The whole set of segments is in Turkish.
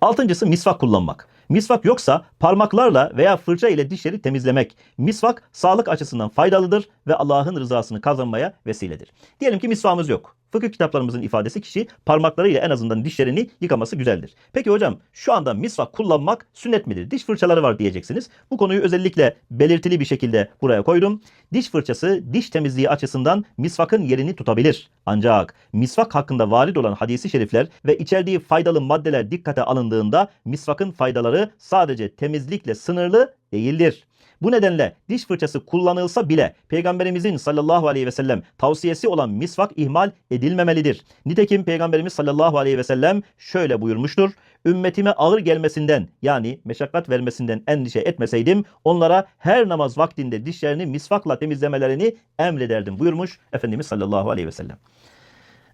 Altıncısı misvak kullanmak. Misvak yoksa parmaklarla veya fırça ile dişleri temizlemek. Misvak sağlık açısından faydalıdır ve Allah'ın rızasını kazanmaya vesiledir. Diyelim ki misvağımız yok. Fıkıh kitaplarımızın ifadesi kişi parmaklarıyla en azından dişlerini yıkaması güzeldir. Peki hocam şu anda misvak kullanmak sünnet midir? Diş fırçaları var diyeceksiniz. Bu konuyu özellikle belirtili bir şekilde buraya koydum. Diş fırçası diş temizliği açısından misvakın yerini tutabilir. Ancak misvak hakkında varid olan hadisi şerifler ve içerdiği faydalı maddeler dikkate alındığında misvakın faydaları sadece temizlikle sınırlı değildir. Bu nedenle diş fırçası kullanılsa bile Peygamberimizin sallallahu aleyhi ve sellem tavsiyesi olan misvak ihmal edilmemelidir. Nitekim Peygamberimiz sallallahu aleyhi ve sellem şöyle buyurmuştur. Ümmetime ağır gelmesinden yani meşakkat vermesinden endişe etmeseydim onlara her namaz vaktinde dişlerini misvakla temizlemelerini emrederdim buyurmuş Efendimiz sallallahu aleyhi ve sellem.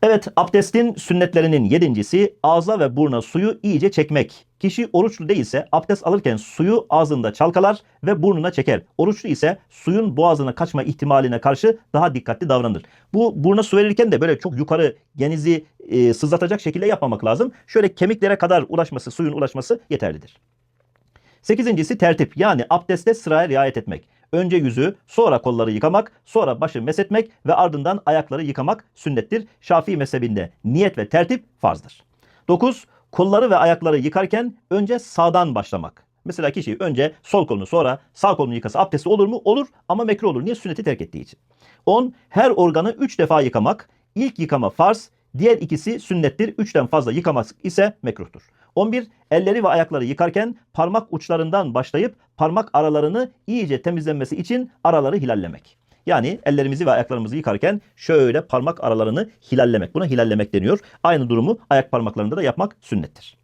Evet, abdestin sünnetlerinin yedincisi ağza ve burna suyu iyice çekmek. Kişi oruçlu değilse abdest alırken suyu ağzında çalkalar ve burnuna çeker. Oruçlu ise suyun boğazına kaçma ihtimaline karşı daha dikkatli davranır. Bu burna su verirken de böyle çok yukarı genizi e, sızlatacak şekilde yapmamak lazım. Şöyle kemiklere kadar ulaşması, suyun ulaşması yeterlidir. Sekizincisi tertip yani abdestte sıraya riayet etmek. Önce yüzü, sonra kolları yıkamak, sonra başı mesetmek ve ardından ayakları yıkamak sünnettir. Şafii mezhebinde niyet ve tertip farzdır. 9. Kolları ve ayakları yıkarken önce sağdan başlamak. Mesela kişi önce sol kolunu sonra sağ kolunu yıkasa abdesti olur mu? Olur ama mekruh olur. Niye? Sünneti terk ettiği için. 10. Her organı 3 defa yıkamak. İlk yıkama farz, diğer ikisi sünnettir. 3'ten fazla yıkamak ise mekruhtur. 11. Elleri ve ayakları yıkarken parmak uçlarından başlayıp parmak aralarını iyice temizlenmesi için araları hilallemek. Yani ellerimizi ve ayaklarımızı yıkarken şöyle parmak aralarını hilallemek. Buna hilallemek deniyor. Aynı durumu ayak parmaklarında da yapmak sünnettir.